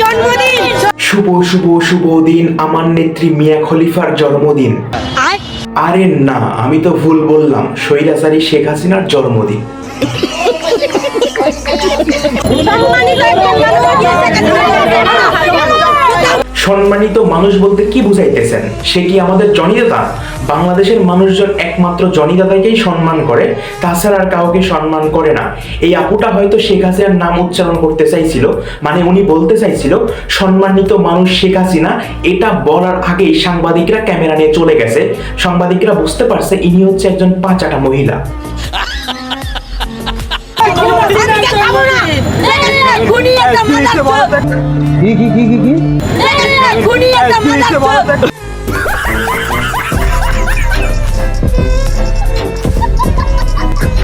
জন্মদিন। শুভ শুভ শুভ দিন আমার নেত্রী মিয়া খলিফার জন্মদিন। আর না আমি তো ভুল বললাম স্বৈরাচারী শেখ হাসিনার জন্মদিন। সম্মানিত মানুষ বলতে কি বুঝাইতেছেন? সে কি আমাদের জনিদাতা বাংলাদেশের মানুষজন একমাত্র জনিদাতাকেই সম্মান করে তাছাড়া আর কাউকে সম্মান করে না। এই আপুটা হয়তো শেখ হাসিনার নাম উচ্চারণ করতে চাইছিল মানে উনি বলতে চাইছিল সম্মানিত মানুষ শেখ হাসিনা এটা বলার আগেই সাংবাদিকরা ক্যামেরা নিয়ে চলে গেছে। সাংবাদিকরা বুঝতে পারছে ইনি হচ্ছে একজন পাঁচাটা মহিলা। কি কি কি কি খুনি একটা মাদার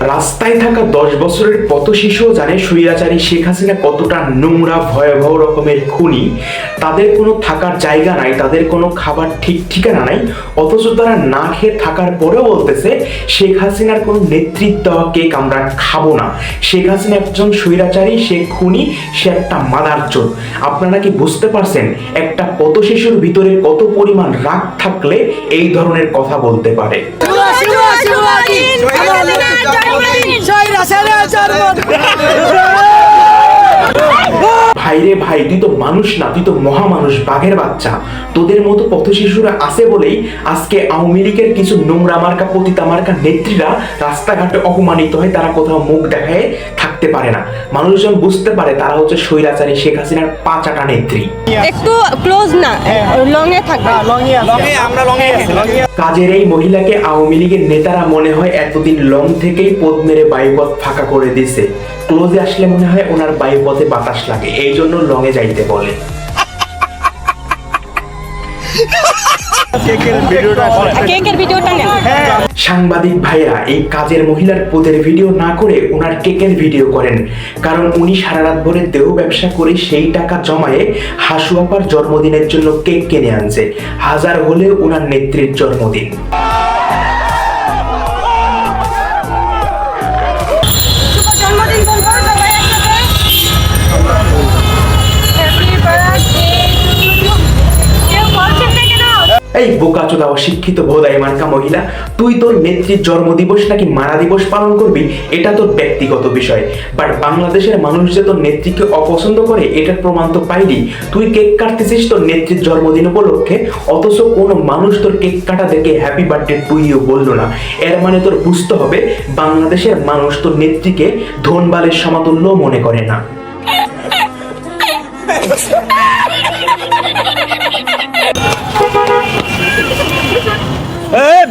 রাস্তায় থাকা দশ বছরের পথ শিশুও জানে স্বৈরাচারী শেখ হাসিনা কতটা নোংরা ভয়াবহ রকমের খুনি তাদের কোনো থাকার জায়গা নাই তাদের কোনো খাবার ঠিক ঠিকানা নাই অথচ তারা না খেয়ে থাকার পরেও বলতেছে শেখ হাসিনার কোনো নেতৃত্ব দেওয়া কেক আমরা খাব না শেখ হাসিনা একজন স্বৈরাচারী সে খুনি সে একটা মাদার চোর আপনারা কি বুঝতে পারছেন একটা পথ শিশুর ভিতরে কত পরিমাণ রাগ থাকলে এই ধরনের কথা বলতে পারে ভাইরে ভাই, তুই তো মানুষ না, তুই তো মহামানুষ, বাঘের বাচ্চা। তোদের মতো পথ শিশুরা আছে বলেই আজকে আওয়ামী লীগের কিছু নোংরা মার্কা পতিতা মার্কা নেত্রীরা রাস্তাঘাটে অপমানিত হয়, তারা কোথাও মুখ দেখায় থাকতে পারে না। মানুষজন বুঝতে পারে তারা হচ্ছে স্বৈরাচারী শেখ হাসিনার পাঁচাটা নেত্রী। একটু ক্লোজ না লং এ থাকবে লং এ আমরা লং এ কাজের এই মহিলাকে আওয়ামী লীগের নেতারা মনে হয় এতদিন লং থেকেই পদ মেরে বায়ুপথ ফাঁকা করে দিছে। ক্লোজে আসলে মনে হয় ওনার বায়ুপথে বাতাস লাগে এই জন্য লং এ যাইতে বলে। সাংবাদিক ভাইরা এই কাজের মহিলার পদের ভিডিও না করে ওনার কেকের ভিডিও করেন। কারণ উনি সারা রাত ভরে দেহ ব্যবসা করে সেই টাকা জমায়ে হাসু আপার জন্মদিনের জন্য কেক কিনে আনছে। হাজার হলেও ওনার নেত্রীর জন্মদিন। এই বোকাচোদা অশিক্ষিত ভোদাই মার্কা মহিলা, তুই তোর নেত্রীর জন্মদিবস নাকি মারা দিবস পালন করবি? এটা তোর ব্যক্তিগত বিষয়। বাট বাংলাদেশের মানুষ যে তোর নেত্রীকে অপছন্দ করে, এটার প্রমাণ তো পাইলি। তুই কেক কাটতেছিস তোর নেত্রীর জন্মদিন উপলক্ষে, অথচ কোনো মানুষ তোর কেক কাটা দেখে হ্যাপি বার্থডে টু বলল না। এর মানে তোর বুঝতে হবে, বাংলাদেশের মানুষ তোর নেত্রীকে ধনবালের সমাতুল্য মনে করে না।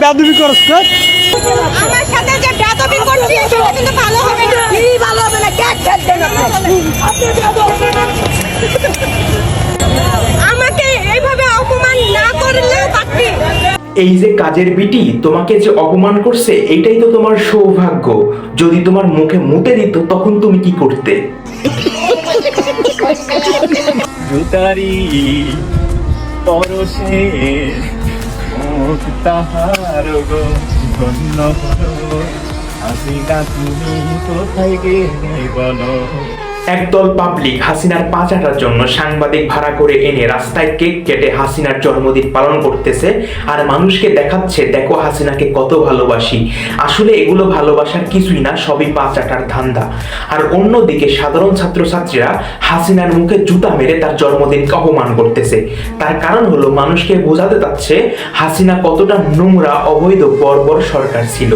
বেদবি করছ আমার সাথে যে করছিস সেটা কিন্তু ভালো হবে না। কি ভালো হবে না? খেতে আমাকে এইভাবে অপমান না করলেও পারতি এই যে কাজের বিটি তোমাকে যে অপমান করছে এইটাই তো তোমার সৌভাগ্য। যদি তোমার মুখে মুতে দিত তখন তুমি কি করতে? জুতারি পরশে মুখ তাহার গো ধন্য হলো হাসিনা তুমি কোথায় গেলে বলো? একদল পাবলিক হাসিনার পাঁচাটার জন্য সাংবাদিক ভাড়া করে এনে রাস্তায় কেক কেটে হাসিনার জন্মদিন পালন করতেছে, আর মানুষকে দেখাচ্ছে, দেখো হাসিনাকে কত ভালোবাসি। আসলে এগুলো ভালোবাসার কিছুই না, সবই পাঁচাটার ধান্দা। আর অন্যদিকে সাধারণ ছাত্রছাত্রীরা হাসিনার মুখে জুতা মেরে তার জন্মদিনকে অপমান করতেছে। তার কারণ হলো মানুষকে বোঝাতে চাচ্ছে হাসিনা কতটা নোংরা, অবৈধ, বর্বর সরকার ছিল।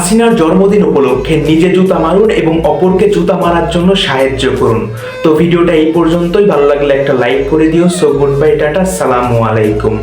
হাসিনার জন্মদিন উপলক্ষে নিজে জুতা মারুন এবং অপরকে জুতা মারার জন্য সাহায্য করুন। তো ভিডিওটা এই পর্যন্তই। ভালো লাগলে একটা লাইক করে দিও। So good bye tata. সালামু আলাইকুম।